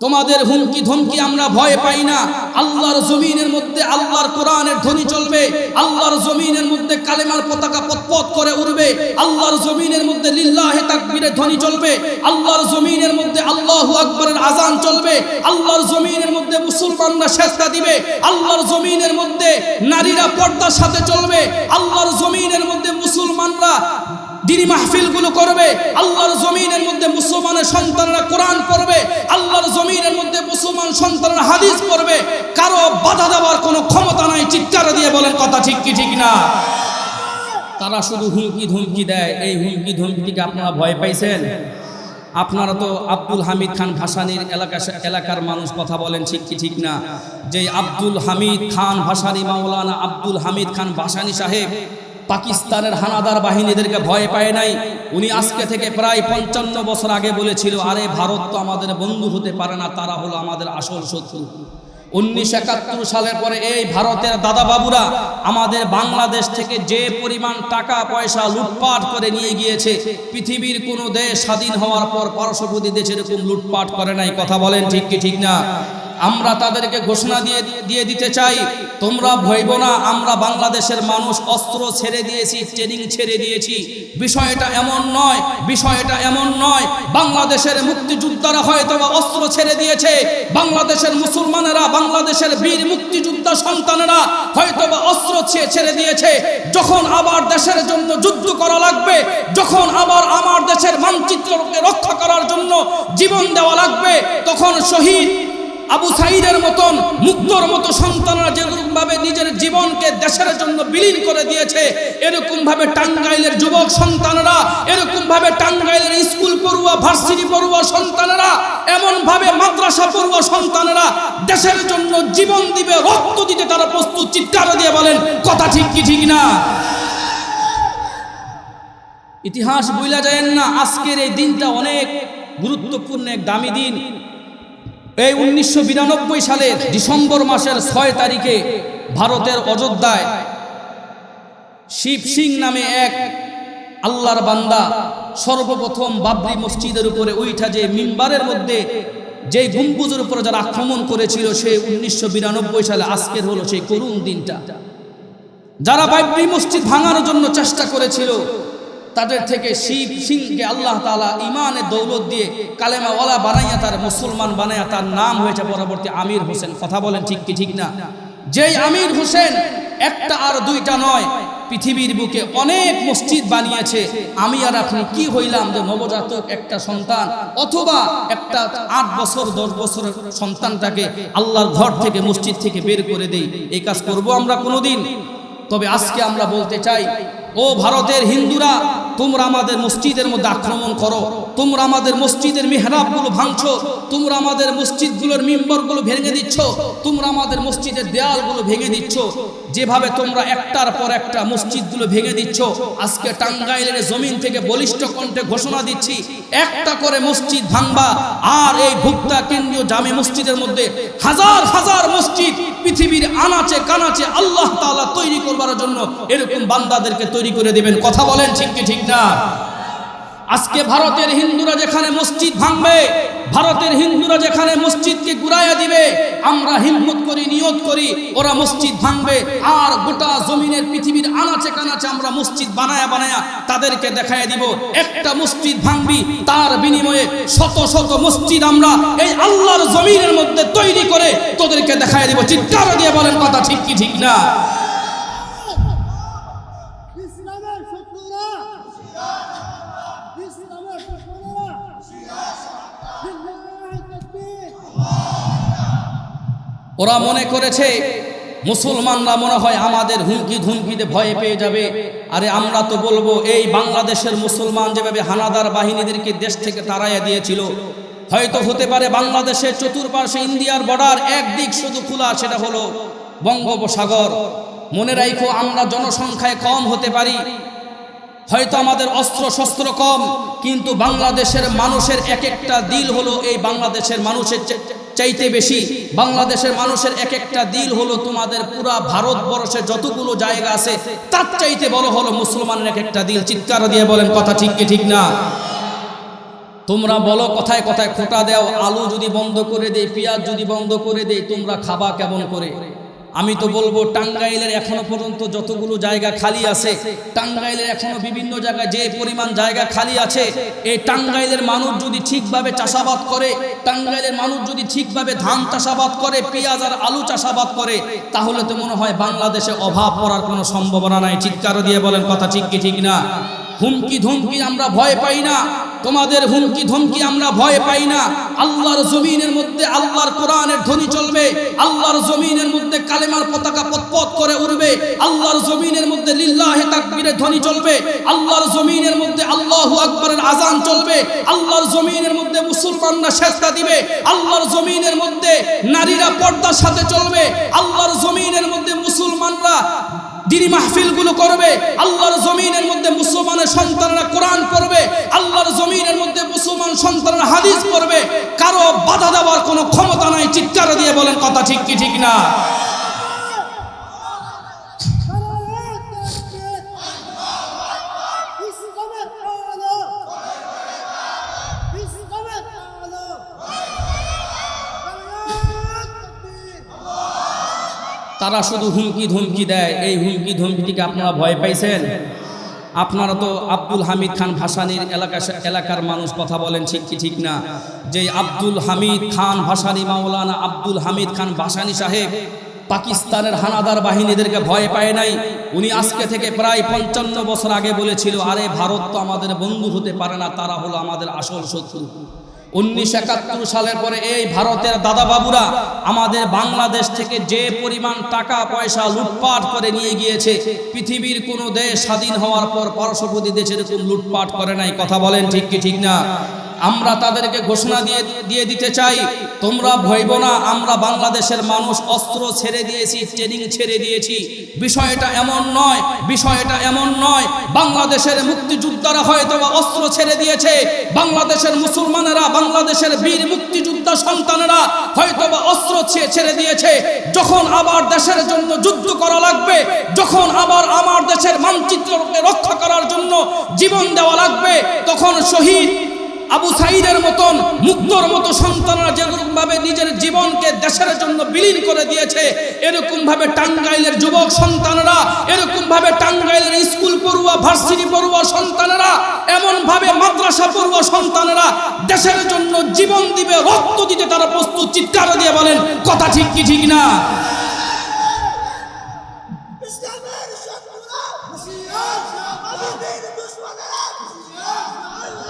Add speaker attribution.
Speaker 1: তোমাদের হুমকি ধমকি আমরা ভয় পাই না। আল্লাহর জমিনের মধ্যে আল্লাহর কোরআনের ধ্বনি চলবে। আল্লাহর জমিনের মধ্যে কালেমার পতাকা পতপত করে উড়বে। আল্লাহর জমিনের মধ্যে লিল্লাহে তাকবীরের ধ্বনি চলবে। আল্লাহর জমিনের মধ্যে আল্লাহু আকবরের আজান চলবে। আল্লাহর জমিনের মধ্যে মুসলমানরা সেজদা দিবে। আল্লাহর জমিনের মধ্যে নারীরা পর্দার সাথে চলবে। আল্লাহর জমিনের মধ্যে মুসলমানরা দিনী মাহফিলগুলো করবে। আল্লাহর জমিনের মধ্যে মুসলমানের সন্তানরা কোরআন পড়বে। আল্লাহর জমিনের মধ্যে মুসলমান সন্তানরা হাদিস পড়বে কারও বাধা দেওয়ার কোনো ক্ষমতা নাই চিৎকার দিয়ে বলেন কথা ঠিক কি, ঠিক না? তারা শুধু হুমকি ধমকি দেয়। এই হুমকি ধমকিকে আপনারা ভয় পাইছেন? আপনারা তো আব্দুল হামিদ খান ভাসানির এলাকা এলাকার মানুষ, কথা বলেন ঠিক কি, ঠিক না? যে আব্দুল হামিদ খান ভাসানি মাওলানা আব্দুল হামিদ খান ভাসানি সাহেব পাকিস্তানের হানাদার বাহিনীদেরকে ভয় পায় নাই। উনি আজকে থেকে প্রায় পঞ্চান্ন বছর আগে বলেছিল, আরে ভারত তো আমাদের বন্ধু হতে পারে না, তারা হলো আমাদের আসল শত্রু। উনিশশো একাত্তর সালের পরে এই ভারতের দাদাবাবুরা আমাদের বাংলাদেশ থেকে যে পরিমাণ টাকা, পয়সা লুটপাট করে নিয়ে গিয়েছে, পৃথিবীর কোনো দেশ স্বাধীন হওয়ার পর পার্শ্ববর্তী দেশ এরকম লুটপাট করে নাই, কথা বলেন ঠিক কি, ঠিক না? আমরা তাদেরকে ঘোষণা দিয়ে দিয়ে দিতে চাই। তোমরা ভয়ব না, আমরা বাংলাদেশের মানুষ অস্ত্র ছেড়ে দিয়েছি, ট্রেনিং ছেড়ে দিয়েছি। বিষয়টা এমন নয়, বিষয়টা এমন নয়। বাংলাদেশের মুক্তিযোদ্ধারা হয়তো অস্ত্র ছেড়ে দিয়েছে। বাংলাদেশের মুসলমানেরা, বাংলাদেশের বীর মুক্তিযোদ্ধা সন্তানেরা হয়তো অস্ত্র ছেড়ে দিয়েছে। যখন আবার দেশের জন্য যুদ্ধ করা লাগবে, যখন আবার আমার দেশের মানচিত্রকে রক্ষা করার জন্য জীবন দেওয়া লাগবে, তখন শহীদ আবু সাইদের মতন মুক্তর মতো সন্তানরা যেরকম ভাবে নিজের জীবনকে দেশের জন্য বিলীন করে দিয়েছে এরকম ভাবে টাঙ্গাইলের যুবক সন্তানরা এরকম ভাবে টাঙ্গাইলের স্কুল পড়ুয়া, ভার্সিটি পড়ুয়া সন্তানরা এমন ভাবে মাদ্রাসা পড়ুয়া সন্তানরা দেশের জন্য জীবন দিবে, রক্ত দিতে তারা প্রস্তুত, চিৎকার দিয়ে বলেন, কথা ঠিক কি, ঠিক না? ইতিহাস বইলা যায় না, আজকের এই দিনটা অনেক গুরুত্বপূর্ণ, এক দামি দিন। এই উনিশশো বিরানব্বই সালের ডিসেম্বর মাসের ছয় তারিখে ভারতের অযোধ্যায় শিব সিং নামে এক আল্লাহর বান্দা সর্বপ্রথম বাবরি মসজিদের উপরে ওইটা যে মিম্বারের মধ্যে যে গম্বুজের উপরে যারা আক্রমণ করেছিল, সে উনিশশো বিরানব্বই সালে আজকের হলো সেই করুণ দিনটা। যারা বাবরি মসজিদ ভাঙার জন্য চেষ্টা করেছিল তাদের থেকে শিব সিংকে আল্লাহ তালা ইমানের দৌলত দিয়ে কালেমাওয়ালা বানাইয়া তার মুসলমান বানাইয়া তার নাম হয়েছে পরবর্তী আমির হোসেন। কথা বলেন ঠিক কি ঠিক না? যেই আমির হোসেন একটা আর দুইটা নয়, পৃথিবীর বুকে অনেক মসজিদ বানিয়েছে। আমি আর আপনি কি হইলাম যে নবজাতক একটা সন্তান অথবা একটা আট বছর, দশ বছরের সন্তানটাকে আল্লাহর ঘর থেকে, মসজিদ থেকে বের করে দেই। এই কাজ করব আমরা কোনোদিন। তবে আজকে আমরা বলতে চাই, ও ভারতের হিন্দুরা তোমরা আমাদের মসজিদের মধ্যে আক্রমণ করো। তোমরা আমাদের মসজিদের মেহরাবগুলো ভাঙছো। তোমরা আমাদের মসজিদগুলোর মিম্বরগুলো ভেঙে দিচ্ছ। তোমরা আমাদের মসজিদের দেয়ালগুলো ভেঙে দিচ্ছ। যেভাবে তোমরা একটার পর একটা মসজিদগুলো ভেঙে দিচ্ছ, আজকে টাঙ্গাইলের জমিন থেকে বলিষ্ঠ কণ্ঠে ঘোষণা দিচ্ছি, একটা করে মসজিদ ভাঙবা, আর এই ভুক্তা কেন্দ্রীয় জামে মসজিদের মধ্যে হাজার হাজার মসজিদ পৃথিবীর আনাচে কানাচে আল্লাহ তৈরি করবার জন্য এরকম বান্দাদেরকে তৈরি করে দেবেন। কথা বলেন ঠিক ঠিক না আজকে ভারতের হিন্দুরা যেখানে মসজিদ ভাঙবে, ভারতের হিন্দুরা যেখানে মসজিদকে গুড়াইয়া দিবে, আমরা হিম্মত করি, নিয়ত করি, ওরা মসজিদ ভাঙবে, আর গোটা জমিনের পৃথিবীর আনাচে কানাচে আমরা মসজিদ বানায়া বানায়া তাদেরকে দেখায় দিব। একটা মসজিদ ভাঙবি, তার বিনিময়ে শত শত মসজিদ আমরা এই আল্লাহর জমিনের মধ্যে তৈরি করে তোদেরকে দেখায় দিব। চিৎকার দিয়ে বলেন, কথা ঠিক কি, ঠিক না? ওরা মনে করেছে, মুসলমানরা মনে হয় আমাদের হুমকি ধুমকিতে ভয় পেয়ে যাবে। আরে আমরা তো বলব, এই বাংলাদেশের মুসলমান যেভাবে হানাদার বাহিনীদেরকে দেশ থেকে তাড়াইয়া দিয়েছিল, হয়তো হতে পারে বাংলাদেশের চতুর্পাশে ইন্ডিয়ার বর্ডার একদিক শুধু খোলা, সেটা হলো বঙ্গোপসাগর। মনে রাখো আমরা জনসংখ্যায় কম হতে পারি হয়তো আমাদের অস্ত্র শস্ত্র কম, কিন্তু বাংলাদেশের মানুষের এক একটা দিল হলো এই বাংলাদেশের মানুষের চাইতে বেশি। বাংলাদেশের মানুষের এক একটা দিল হলো তোমাদের পুরা ভারতবর্ষে যতগুলো জায়গা আছে, তার চাইতে বড় হলো মুসলমানের এক একটা দিল। চিৎকার দিয়ে বলেন, কথা ঠিক কি ঠিক না? তোমরা বলো, কথায় কথায় খোটা দেও, আলু যদি বন্ধ করে দেই পেঁয়াজ যদি বন্ধ করে দেই তোমরা খাবা কেমন করে? আমি তো বলব, টাঙ্গাইলের এখনও পর্যন্ত যতগুলো জায়গা খালি আছে, টাঙ্গাইলের এখনও বিভিন্ন জায়গায় যে পরিমাণ জায়গা খালি আছে, এই টাঙ্গাইলের মানুষ যদি ঠিকভাবে চাষাবাদ করে, টাঙ্গাইলের মানুষ যদি ঠিকভাবে ধান চাষাবাদ করে, পেঁয়াজ আর আলু চাষাবাদ করে, তাহলে তো মনে হয় বাংলাদেশে অভাব পড়ার কোনো সম্ভাবনা নাই। চিৎকার দিয়ে বলেন কথা ঠিক কি, ঠিক না? হুমকি ধমকি আমরা ভয় পাই না। তোমাদের হুমকি ধমকি আমরা ভয় পাই না। আল্লাহর জমিনের মধ্যে আল্লাহর কোরআনের ধ্বনি চলবে। আল্লাহর জমিনের মধ্যে কালেমার পতাকা পতপত করে উড়বে। আল্লাহর জমিনের মধ্যে লিল্লাহে তাকবীরের ধ্বনি চলবে। আল্লাহর জমিনের মধ্যে আল্লাহু আকবরের আজান চলবে। আল্লাহর জমিনের মধ্যে মুসলমানরা সেজদা দিবে। আল্লাহর জমিনের মধ্যে নারীরা পর্দার সাথে চলবে। আল্লাহর জমিনের মধ্যে মুসলমানরা দিনী মাহফিলগুলো করবে, আল্লাহর জমিনের মধ্যে মুসলমানের সন্তানরা কোরআন পড়বে, আল্লাহর জমিনের মধ্যে মুসলমান সন্তানরা হাদিস পড়বে, কারও বাধা দেওয়ার কোনো ক্ষমতা নাই, চিৎকার দিয়ে বলেন কথা ঠিক কি, ঠিক না? তারা শুধু হুমকি ধমকি দেয়। এই হুমকি ধমকিটিকে আপনারা ভয় পাইছেন? আপনারা তো আব্দুল হামিদ খান ভাসানির এলাকা এলাকার মানুষ, কথা বলেন ঠিক কি ঠিক না। যে আব্দুল হামিদ খান ভাসানি, মাওলানা আব্দুল হামিদ খান ভাসানি সাহেব পাকিস্তানের হানাদার বাহিনীদেরকে ভয় পায় নাই। উনি আজকে থেকে প্রায় পঞ্চান্ন বছর আগে বলেছিল, আরে ভারত তো আমাদের বন্ধু হতে পারে না, তারা হলো আমাদের আসল শত্রু। উনিশশো একাত্তর সালের পরে এই ভারতের দাদা বাবুরা আমাদের বাংলাদেশ থেকে যে পরিমাণ টাকা, পয়সা লুটপাট করে নিয়ে গিয়েছে, পৃথিবীর কোনো দেশ স্বাধীন হওয়ার পর পার্শ্ববর্তী দেশের এরকম লুটপাট করে নাই। কথা বলেন ঠিক কি, ঠিক না? আমরা তাদেরকে ঘোষণা দিয়ে দিয়ে দিতে চাই। তোমরা ভয়ব না, আমরা বাংলাদেশের মানুষ অস্ত্র ছেড়ে দিয়েছি, ট্রেনিং ছেড়ে দিয়েছি। বিষয়টা এমন নয়, বিষয়টা এমন নয়। বাংলাদেশের মুক্তিযোদ্ধারা হয়তো অস্ত্র ছেড়ে দিয়েছে। বাংলাদেশের মুসলমানেরা, বাংলাদেশের বীর মুক্তিযোদ্ধা সন্তানেরা হয়তো অস্ত্র ছেড়ে দিয়েছে। যখন আবার দেশের জন্য যুদ্ধ করা লাগবে, যখন আবার আমার দেশের মানচিত্রকে রক্ষা করার জন্য জীবন দেওয়া লাগবে, তখন শহীদ আবু সাইদের মতন মুক্তর মতো সন্তানরা যেরকম ভাবে নিজের জীবনকে দেশের জন্য বিলীন করে দিয়েছে এরকম ভাবে টাঙ্গাইলের যুবক সন্তানরা এরকম ভাবে টাঙ্গাইলের স্কুল পড়ুয়া, ভার্সিটি পড়ুয়া সন্তানরা এমন ভাবে মাদ্রাসা পড়ুয়া সন্তানরা দেশের জন্য জীবন দিবে, রক্ত দিতে তারা প্রস্তুত, চিৎকার দিয়ে বলেন, কথা ঠিক কি, ঠিক না?